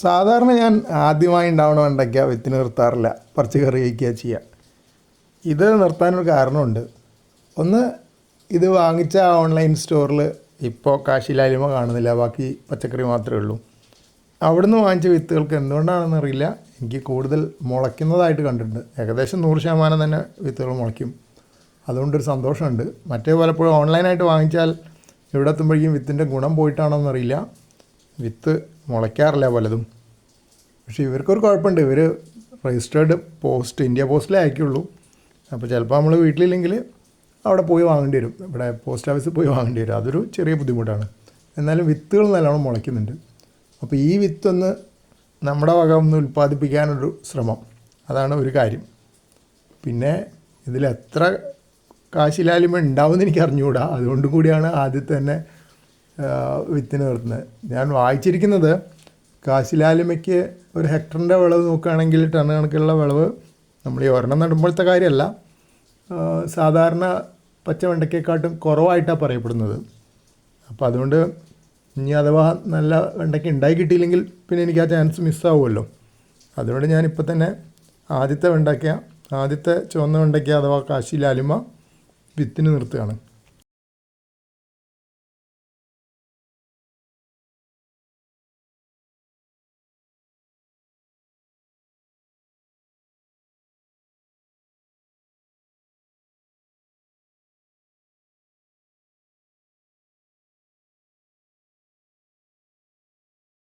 സാധാരണ ഞാൻ ആദ്യമായി ഉണ്ടാവണ വെണ്ടയ്ക്ക വിത്തിന് നിർത്താറില്ല. പറിച്ച് കറി വയ്ക്കുക ചെയ്യുക ഇത് നിർത്താനൊരു കാരണമുണ്ട്. ഒന്ന് ഇത് വാങ്ങിച്ച ഓൺലൈൻ സ്റ്റോറിൽ ഇപ്പോൾ കാശിലാലിമ കാണുന്നില്ല. ബാക്കി പച്ചക്കറി മാത്രമേ ഉള്ളൂ. അവിടുന്ന് വാങ്ങിച്ച വിത്തുകൾക്ക് എന്തുകൊണ്ടാണെന്ന് അറിയില്ല. എനിക്ക് കൂടുതൽ മുളയ്ക്കുന്നതായിട്ട് കണ്ടിട്ടുണ്ട്. ഏകദേശം നൂറ് ശതമാനം തന്നെ വിത്തുകൾ മുളയ്ക്കും. അതുകൊണ്ടൊരു സന്തോഷമുണ്ട്. മറ്റേ പലപ്പോഴും ഓൺലൈനായിട്ട് വാങ്ങിച്ചാൽ ഇവിടെ എത്തുമ്പോഴേക്കും വിത്തിന്റെ ഗുണം പോയിട്ടാണോ എന്നറിയില്ല വിത്ത് മുളയ്ക്കാറില്ല പലതും. പക്ഷേ ഇവർക്കൊരു കുഴപ്പമുണ്ട്. ഇവർ രജിസ്റ്റേർഡ് പോസ്റ്റ് ഇന്ത്യ പോസ്റ്റിലേ അയക്കുള്ളൂ. അപ്പോൾ ചിലപ്പോൾ നമ്മൾ വീട്ടിലില്ലെങ്കിൽ അവിടെ പോയി വാങ്ങേണ്ടി വരും. ഇവിടെ പോസ്റ്റ് ഓഫീസിൽ പോയി വാങ്ങേണ്ടി വരും. അതൊരു ചെറിയ ബുദ്ധിമുട്ടാണ്. എന്നാലും വിത്തുകൾ നല്ലോണം മുളയ്ക്കുന്നുണ്ട്. അപ്പോൾ ഈ വിത്തൊന്ന് നമ്മുടെ വക ഒന്ന് ഉൽപ്പാദിപ്പിക്കാനൊരു ശ്രമം. അതാണ് ഒരു കാര്യം. പിന്നെ ഇതിൽ എത്ര കാശിലാലിമ ഉണ്ടാവുമെന്ന് എനിക്ക് അറിഞ്ഞുകൂടാ അതുകൊണ്ടും കൂടിയാണ് ആദ്യത്തെ തന്നെ വിത്തിന് നിർത്തുന്നത് ഞാൻ വായിച്ചിരിക്കുന്നത് കാശിലാലിമയ്ക്ക് ഒരു ഹെക്ടറിന്റെ വിളവ് നോക്കുകയാണെങ്കിൽ ടൺ കണക്കിലുള്ള വിളവ് നമ്മൾ ഈ ഒരെണ്ണം നടുമ്പോഴത്തെ കാര്യമല്ല. സാധാരണ പച്ച വെണ്ടയ്ക്കെക്കാട്ടും കുറവായിട്ടാണ് പറയപ്പെടുന്നത്. അപ്പോൾ അതുകൊണ്ട് ഇനി അഥവാ നല്ല വെണ്ടയ്ക്ക ഉണ്ടായി കിട്ടിയില്ലെങ്കിൽ പിന്നെ എനിക്ക് ആ ചാൻസ് മിസ്സാവുമല്ലോ അതുകൊണ്ട് ഞാനിപ്പോൾ തന്നെ ആദ്യത്തെ വെണ്ടയ്ക്ക ആദ്യത്തെ ചുവന്ന വെണ്ടയ്ക്ക അഥവാ കാശി ലാലിമ വിത്തിന് നിർത്തുകയാണ്.